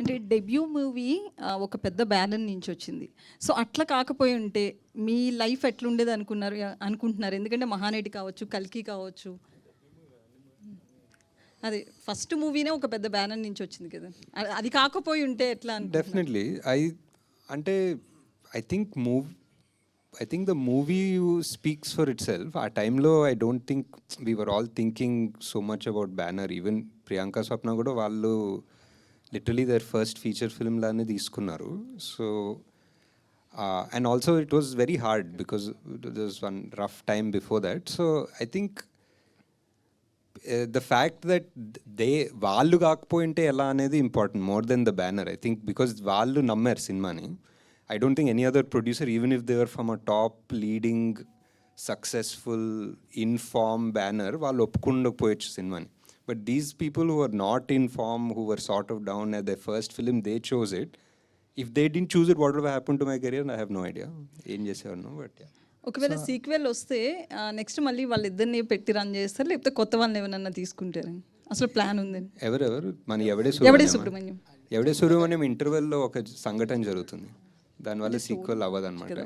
అంటే debut movie ఒక పెద్ద బ్యానర్ నుంచి వచ్చింది. సో అట్లా కాకపోయి ఉంటే మీ లైఫ్ ఎట్లుండేది అనుకున్నారు అనుకుంటున్నారు? ఎందుకంటే మహానటి కావచ్చు కల్కి కావచ్చు. అదే ఫస్ట్ మూవీనే ఒక పెద్ద బ్యానర్ నుంచి వచ్చింది కదా. అది కాకపోయి ఉంటే ఎట్లా డెఫినెట్లీ ఐ అంటే I think move I think the movie speaks for itself uh టైంలో I don't think we were all thinking so much about banner even Priyanka Swapna కూడా వాళ్ళు లిటరలీ దర్ ఫస్ట్ ఫీచర్ ఫిల్మ్లానే తీసుకున్నారు. So and also it was very hard because this one rough time before that so I think the fact that they వాళ్ళు కాకపోయింటే ఎలా అనేది important more than the banner I think because వాళ్ళు నమ్మారు సినిమాని. I don't think any other producer even if they were from a top leading successful in form banner వాళ్ళు ఒప్పుకుండకపోయచ్చు సినిమాని. But these people who are not in form who were sort of down at the first film they chose it if they didn't choose it what happen to my career I have no idea ఏం చేసేవాడిను but ఒకవేళ sequel వస్తే next మళ్ళీ వాళ్ళిద్దరిని పెట్టి run చేస్తారు లేకపోతే కొత్త వాళ్ళని ఏమైనా తీసుకుంటారని. అసలు ప్లాన్ ఉందని ఎవరెవరు? మన ఎవడే ఎవడే సుబ్రహ్మణ్యం. సుబ్రహ్మణ్యం. ఎవడే సూర్యమణ్యం ఇంటర్వెల్లో ఒక సంఘటన జరుగుతుంది. దానివల్ల సీక్వెల్ అవ్వదు అనమాట